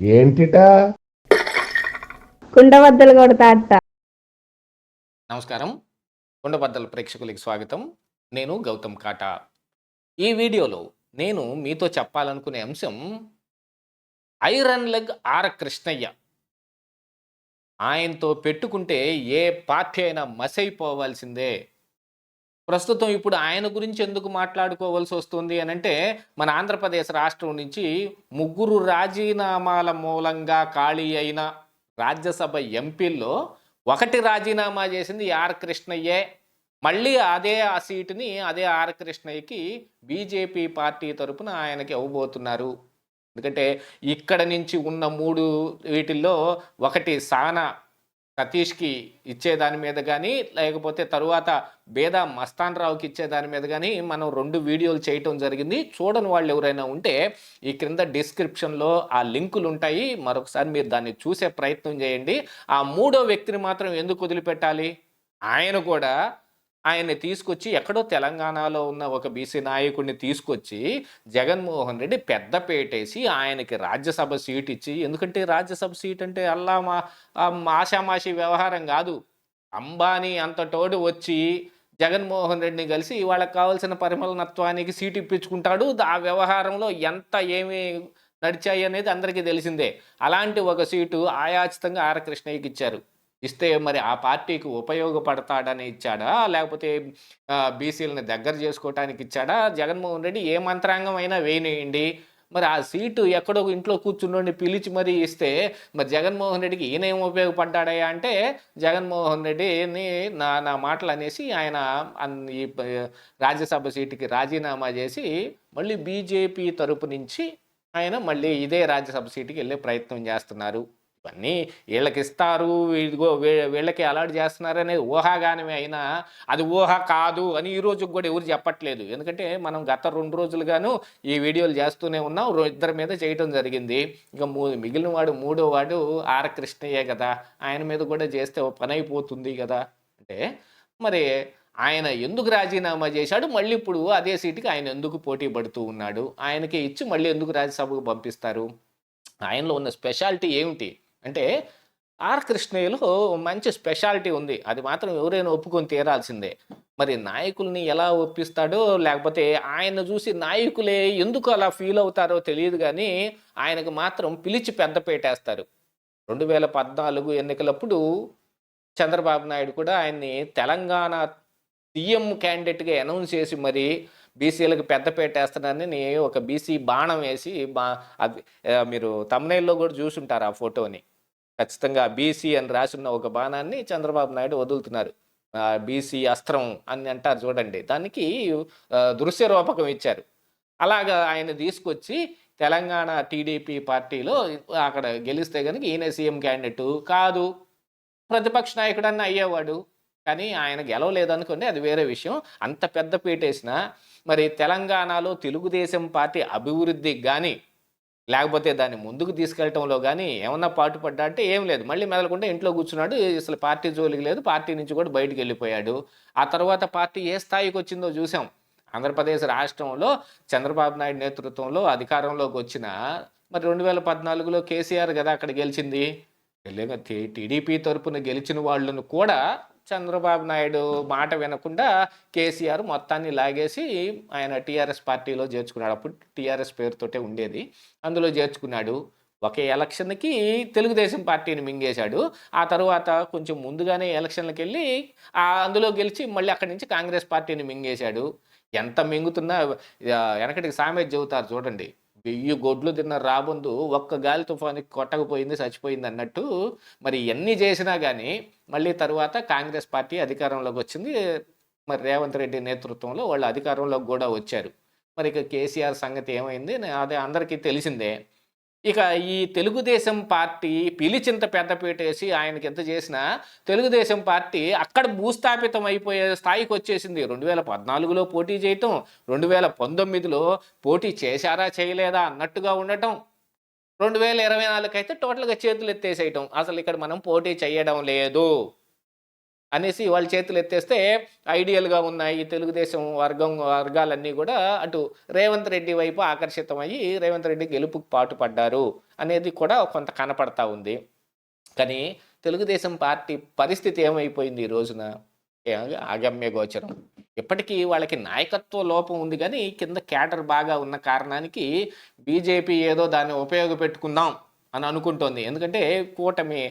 ఏంటిటా? కుండబద్దలు కొడతా నమస్కారం. కొండబద్దల ప్రేక్షకులకి స్వాగతం. నేను గౌతమ్ కాటా. ఈ వీడియోలో నేను మీతో చెప్పాలనుకునే అంశం ఐరన్ లెగ్ ఆర్ కృష్ణయ్య. ఆయనతో పెట్టుకుంటే ఏ పార్టీ అయినా మసైపోవాల్సిందే. ప్రస్తుతం ఇప్పుడు ఆయన గురించి ఎందుకు మాట్లాడుకోవాల్సి వస్తుంది అని అంటే మన ఆంధ్రప్రదేశ్ రాష్ట్రం నుంచి ముగ్గురు రాజీనామాల మూలంగా ఖాళీ అయిన రాజ్యసభ ఎంపీల్లో ఒకటి రాజీనామా చేసింది ఆర్ కృష్ణయ్యే. మళ్ళీ అదే ఆ సీటుని అదే ఆర్ కృష్ణయ్యకి బీజేపీ పార్టీ తరపున ఆయనకి ఇవ్వబోతున్నారు. ఎందుకంటే ఇక్కడ నుంచి ఉన్న మూడు వీటిల్లో ఒకటి సానా సతీష్కి ఇచ్చేదాని మీద కానీ లేకపోతే తరువాత బేదా మస్తాన్ రావుకి ఇచ్చేదాని మీద కానీ మనం రెండు వీడియోలు చేయటం జరిగింది. చూడని వాళ్ళు ఎవరైనా ఉంటే ఈ క్రింద డిస్క్రిప్షన్లో ఆ లింకులు ఉంటాయి. మరొకసారి మీరు దాన్ని చూసే ప్రయత్నం చేయండి. ఆ మూడో వ్యక్తిని మాత్రం ఎందుకు వదిలిపెట్టాలి? ఆయన కూడా ఆయన్ని తీసుకొచ్చి ఎక్కడో తెలంగాణలో ఉన్న ఒక బీసీ నాయకుడిని తీసుకొచ్చి జగన్మోహన్ రెడ్డి పెద్ద పేటేసి ఆయనకి రాజ్యసభ సీట్ ఇచ్చి ఎందుకంటే రాజ్యసభ సీట్ అంటే అల్లా మా ఆషామాషి వ్యవహారం కాదు. అంబానీ అంత తోడు వచ్చి జగన్మోహన్ రెడ్డిని కలిసి వాళ్ళకి కావాల్సిన పరిమళనత్వానికి సీటు ఇప్పించుకుంటాడు. ఆ వ్యవహారంలో ఎంత ఏమి నడిచాయి అనేది అందరికీ తెలిసిందే. అలాంటి ఒక సీటు ఆయాచితంగా ఆర్ కృష్ణయ్యకి ఇచ్చారు. ఇస్తే మరి ఆ పార్టీకి ఉపయోగపడతాడని ఇచ్చాడా? లేకపోతే బీసీలని దగ్గర చేసుకోవటానికి ఇచ్చాడా? జగన్మోహన్ రెడ్డి ఏ మంత్రాంగం అయినా వేయనియండి. మరి ఆ సీటు ఎక్కడో ఇంట్లో కూర్చుని పిలిచి మరీ ఇస్తే మరి జగన్మోహన్ రెడ్డికి ఈయనేం ఉపయోగపడ్డాడయ్యా అంటే జగన్మోహన్ రెడ్డిని నా నా మాటలు అనేసి ఆయన ఈ రాజ్యసభ సీటుకి రాజీనామా చేసి మళ్ళీ బీజేపీ తరపు నుంచి ఆయన మళ్ళీ ఇదే రాజ్యసభ సీటుకి వెళ్ళే ప్రయత్నం చేస్తున్నారు. ఇవన్నీ వీళ్ళకి ఇస్తారు ఇదిగో వీ- వీళ్ళకి అలాట్ చేస్తున్నారు అనేది ఊహాగానమే అయినా అది ఊహ కాదు అని ఈ రోజు కూడా ఎవరు చెప్పట్లేదు. ఎందుకంటే మనం గత రెండు రోజులుగాను ఈ వీడియోలు చేస్తూనే ఉన్నాం. ఇద్దరి మీద చేయటం జరిగింది. ఇక మూ మిగిలిన వాడు మూడో వాడు ఆర్ కృష్ణయ్యే కదా ఆయన మీద కూడా చేస్తే పని అయిపోతుంది కదా. అంటే మరి ఆయన ఎందుకు రాజీనామా చేశాడు? మళ్ళీ ఇప్పుడు అదే సీటుకి ఆయన ఎందుకు పోటీ పడుతూ ఉన్నాడు? ఆయనకి ఇచ్చి మళ్ళీ ఎందుకు రాజ్యసభకు పంపిస్తారు? ఆయనలో ఉన్న స్పెషాలిటీ ఏమిటి? అంటే ఆర్ కృష్ణయ్యలో మంచి స్పెషాలిటీ ఉంది. అది మాత్రం ఎవరైనా ఒప్పుకొని తీరాల్సిందే. మరి నాయకుల్ని ఎలా ఒప్పిస్తాడో లేకపోతే ఆయన చూసి నాయకులే ఎందుకు అలా ఫీల్ అవుతారో తెలియదు కానీ ఆయనకు మాత్రం పిలిచి పెద్ద పెట్టేస్తారు రెండు వేల పద్నాలుగు ఎన్నికలప్పుడు చంద్రబాబు నాయుడు కూడా ఆయన్ని తెలంగాణ సీఎం క్యాండిడేట్గా అనౌన్స్ చేసి మరి బీసీలకు పెద్ద పెట్టేస్తున్నానని ఒక బీసీ బాణం వేసి బా అది మీరు తమిళలో కూడా చూసుంటారు ఆ ఫోటోని. ఖచ్చితంగా బీసీ అని రాసున్న ఒక బాణాన్ని చంద్రబాబు నాయుడు వదులుతున్నారు. బీసీ అస్త్రం అని అంటారు చూడండి. దానికి దృశ్య రూపకం ఇచ్చారు. అలాగా ఆయన తీసుకొచ్చి తెలంగాణ టీడీపీ పార్టీలో అక్కడ గెలిస్తే కనుక ఈయన సీఎం క్యాండిడేట్. కాదు ప్రతిపక్ష నాయకుడన్నా అయ్యేవాడు. కానీ ఆయన గెలవలేదనుకోండి అది వేరే విషయం. అంత పెద్ద పీటేసిన మరి తెలంగాణలో తెలుగుదేశం పార్టీ అభివృద్ధికి కానీ లేకపోతే దాన్ని ముందుకు తీసుకెళ్ళటంలో కానీ ఏమన్నా పాటు పడ్డా అంటే ఏం లేదు. మళ్ళీ మెదలకుండా ఇంట్లో కూర్చున్నాడు. అసలు పార్టీ జోలికి లేదు. పార్టీ నుంచి కూడా బయటికి వెళ్ళిపోయాడు. ఆ తర్వాత పార్టీ ఏ స్థాయికి వచ్చిందో చూసాం. ఆంధ్రప్రదేశ్ రాష్ట్రంలో చంద్రబాబు నాయుడు నేతృత్వంలో అధికారంలోకి వచ్చిన మరి రెండు వేల పద్నాలుగులో కేసీఆర్ కదా అక్కడ గెలిచింది. టీడీపీ తరపున గెలిచిన వాళ్ళను కూడా చంద్రబాబు నాయుడు మాట వినకుండా కేసీఆర్ మొత్తాన్ని లాగేసి ఆయన టీఆర్ఎస్ పార్టీలో చేర్చుకున్నాడు. అప్పుడు టీఆర్ఎస్ పేరుతోటే ఉండేది. అందులో చేర్చుకున్నాడు. ఒక ఎలక్షన్కి తెలుగుదేశం పార్టీని మింగేశాడు. ఆ తర్వాత కొంచెం ముందుగానే ఎలక్షన్లకు వెళ్ళి అందులో గెలిచి మళ్ళీ అక్కడి నుంచి కాంగ్రెస్ పార్టీని మింగేశాడు. ఎంత మింగుతున్నా వెనకటికి సామెత చెబుతారు చూడండి. వెయ్యి గొడ్లు తిన్న రాబందు ఒక్క గాలి తుఫానికి కొట్టకపోయింది చచ్చిపోయింది అన్నట్టు మరి ఎన్ని చేసినా కానీ మళ్ళీ తరువాత కాంగ్రెస్ పార్టీ అధికారంలోకి వచ్చింది. మరి రేవంత్ రెడ్డి నేతృత్వంలో వాళ్ళు అధికారంలోకి కూడా వచ్చారు. మరి ఇక కేసీఆర్ సంగతి ఏమైంది? అదే అందరికీ తెలిసిందే. ఇక ఈ తెలుగుదేశం పార్టీ పిలిచింత పెద్దపీట వేసి ఆయనకి ఎంత చేసినా తెలుగుదేశం పార్టీ అక్కడ భూస్థాపితం అయిపోయే స్థాయికి వచ్చేసింది. రెండు వేల పద్నాలుగులో పోటీ చేయటం రెండు వేల పంతొమ్మిదిలో పోటీ చేశారా చేయలేదా అన్నట్టుగా ఉండటం రెండు వేల ఇరవై నాలుగు అయితే టోటల్గా చేతులు ఎత్తేసేయటం అసలు ఇక్కడ మనం పోటీ చేయడం లేదు. అనేసి వాళ్ళ చేతులు ఎత్తేస్తే ఐడియల్గా ఉన్న ఈ తెలుగుదేశం వర్గం వర్గాలన్నీ కూడా అటు రేవంత్ రెడ్డి వైపు ఆకర్షితమయ్యి రేవంత్ రెడ్డి గెలుపుకు పాటుపడ్డారు అనేది కూడా కొంత కనపడతా ఉంది. కానీ తెలుగుదేశం పార్టీ పరిస్థితి ఏమైపోయింది ఈ రోజున? ఆగమ్య అగమ్య గోచరం. ఇప్పటికీ వాళ్ళకి నాయకత్వ లోపం ఉంది కానీ కింద క్యాడర్ బాగా ఉన్న కారణానికి బీజేపీ ఏదో దాన్ని ఉపయోగపెట్టుకుందాం అని అనుకుంటోంది. ఎందుకంటే కూటమి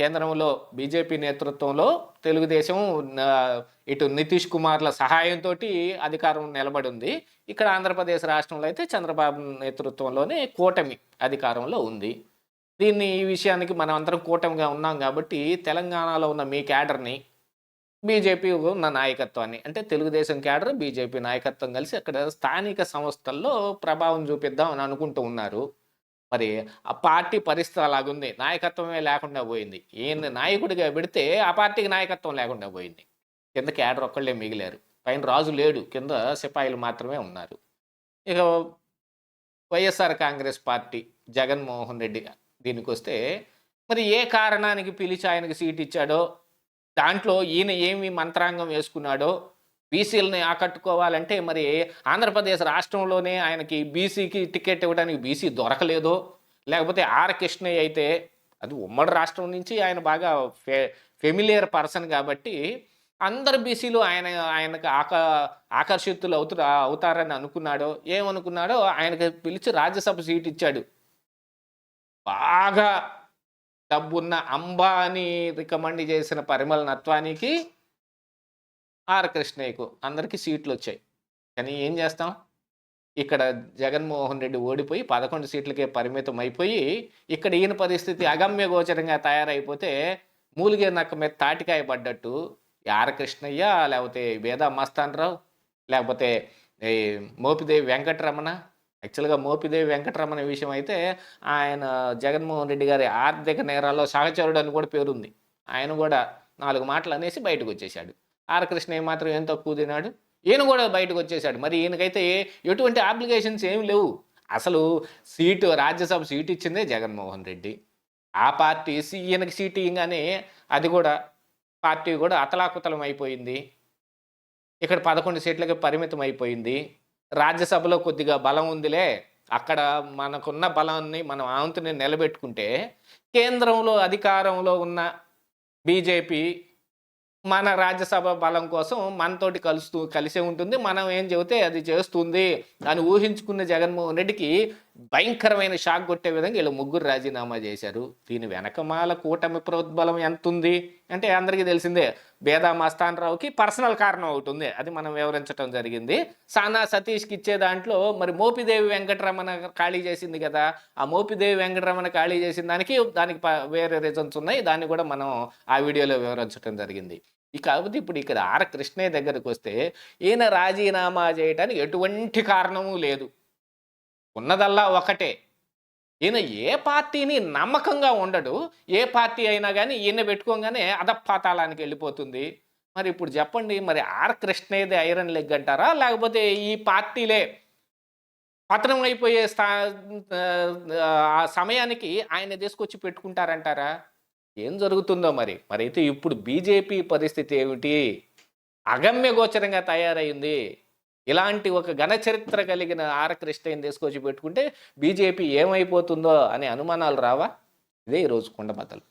కేంద్రంలో బీజేపీ నేతృత్వంలో తెలుగుదేశం ఇటు నితీష్ కుమార్ల సహాయంతో అధికారం నిలబడి ఉంది ఇక్కడ ఆంధ్రప్రదేశ్ రాష్ట్రంలో అయితే చంద్రబాబు నేతృత్వంలోనే కూటమి అధికారంలో ఉంది. దీన్ని ఈ విషయానికి మనం అందరం కూటమిగా ఉన్నాం కాబట్టి తెలంగాణలో ఉన్న మీ క్యాడర్ని బీజేపీ ఉన్న నాయకత్వాన్ని అంటే తెలుగుదేశం క్యాడర్ బీజేపీ నాయకత్వం కలిసి అక్కడ స్థానిక సంస్థల్లో ప్రభావం చూపిద్దాం అని అనుకుంటూ ఉన్నారు. మరి ఆ పార్టీ పరిస్థితి అలాగుంది. నాయకత్వమే లేకుండా పోయింది. ఈయన నాయకుడిగా పెడితే ఆ పార్టీకి నాయకత్వం లేకుండా పోయింది. కింద క్యాడర్ ఒక్కళ్ళే మిగిలారు. పైన రాజు లేడు. కింద సిపాయిలు మాత్రమే ఉన్నారు. ఇక వైఎస్ఆర్ కాంగ్రెస్ పార్టీ జగన్మోహన్ రెడ్డి దీనికి వస్తే మరి ఏ కారణానికి పిలిచి ఆయనకి సీట్ ఇచ్చాడో దాంట్లో ఈయన ఏమి మంత్రాంగం వేసుకున్నాడో బీసీలని ఆకట్టుకోవాలంటే మరి ఆంధ్రప్రదేశ్ రాష్ట్రంలోనే ఆయనకి బీసీకి టికెట్ ఇవ్వడానికి బీసీ దొరకలేదో? లేకపోతే ఆర్ కృష్ణయ్య అయితే అది ఉమ్మడి రాష్ట్రం నుంచి ఆయన బాగా ఫె ఫెమిలియర్ పర్సన్ కాబట్టి అందరు బీసీలు ఆయన ఆయనకు ఆక ఆకర్షితులు అవుతు అవుతారని అనుకున్నాడో ఏమనుకున్నాడో ఆయనకి పిలిచి రాజ్యసభ సీట్ ఇచ్చాడు. బాగా డబ్బున్న అంబానీ రికమెండ్ చేసిన పరిమళ నత్వానికి ఆర్ కృష్ణయ్యకు అందరికీ సీట్లు వచ్చాయి కానీ ఏం చేస్తాం? ఇక్కడ జగన్మోహన్ రెడ్డి ఓడిపోయి పదకొండు సీట్లకే పరిమితం అయిపోయి ఇక్కడ ఈయన పరిస్థితి అగమ్య గోచరంగా తయారైపోతే మూలిగే నక్క మీద తాటికాయ పడ్డట్టు ఆర్ కృష్ణయ్య లేకపోతే వేదా మస్తాన్ రావు లేకపోతే ఈ మోపిదేవి వెంకటరమణ. యాక్చువల్గా మోపిదేవి వెంకటరమణ విషయం అయితే ఆయన జగన్మోహన్ రెడ్డి గారి ఆర్థిక నేరాల్లో సహచరుడు అని కూడా పేరుంది. ఆయన కూడా నాలుగు మాటలు అనేసి బయటకు వచ్చేసాడు ఆర్ కృష్ణయ్య మాత్రం ఏం తక్కువ తినాడు ఈయన కూడా బయటకు వచ్చేసాడు. మరి ఈయనకైతే ఎటువంటి అప్లికేషన్స్ ఏమి లేవు. అసలు సీటు రాజ్యసభ సీటు ఇచ్చిందే జగన్మోహన్ రెడ్డి. ఆ పార్టీ ఈయనకి సీటు ఇవ్వగానే అది కూడా పార్టీ కూడా అతలాకుతలం అయిపోయింది. ఇక్కడ పదకొండు సీట్లకి పరిమితం అయిపోయింది. రాజ్యసభలో కొద్దిగా బలం ఉందిలే. అక్కడ మనకున్న బలాన్ని మనం ఆంతుని నిలబెట్టుకుంటే కేంద్రంలో అధికారంలో ఉన్న బీజేపీ మన రాజ్యసభ బలం కోసం మనతోటి కలుస్తూ కలిసే ఉంటుంది. మనం ఏం చెబితే అది చేస్తుంది అని ఊహించుకున్న జగన్మోహన్ రెడ్డికి భయంకరమైన షాక్ కొట్టే విధంగా వీళ్ళు ముగ్గురు రాజీనామా చేశారు. దీని వెనకమాల కూటమి ప్రోద్బలం ఎంత ఉంది? అంటే అందరికీ తెలిసిందే బేదా మస్తాన్ రావుకి పర్సనల్ కారణం ఒకటి ఉంది. అది మనం వివరించడం జరిగింది. సానా సతీష్కి ఇచ్చే దాంట్లో మరి మోపిదేవి వెంకటరమణ ఖాళీ చేసింది కదా. ఆ మోపిదేవి వెంకటరమణ ఖాళీ చేసిన దానికి దానికి ప- వేరే రీజన్స్ ఉన్నాయి. దాన్ని కూడా మనం ఆ వీడియోలో వివరించడం జరిగింది. కాకపోతే ఇప్పుడు ఇక్కడ ఆర్ కృష్ణయ్య దగ్గరకు వస్తే ఈయన రాజీనామా చేయడానికి ఎటువంటి కారణము లేదు. ఉన్నదల్లా ఒకటే. ఈయన ఏ పార్టీని నమ్మకంగా ఉండడు. ఏ పార్టీ అయినా కానీ ఈయన పెట్టుకోగానే అధపాతాళానికి వెళ్ళిపోతుంది. మరి ఇప్పుడు చెప్పండి మరి ఆర్ కృష్ణయ్యది ఐరన్ లెగ్ అంటారా? లేకపోతే ఈ పార్టీలే పతనం అయిపోయే స్థా సమయానికి ఆయన తీసుకొచ్చి పెట్టుకుంటారంటారా? ఏం జరుగుతుందో మరి? మరి అయితే ఇప్పుడు బీజేపీ పరిస్థితి ఏమిటి? అగమ్య గోచరంగా తయారైంది. ఇలాంటి ఒక ఘన చరిత్ర కలిగిన ఆర్ కృష్ణయ్యని తీసుకొచ్చి పెట్టుకుంటే బీజేపీ ఏమైపోతుందో అనే అనుమానాలు రావా? ఇదే ఈరోజు కొండబద్దలు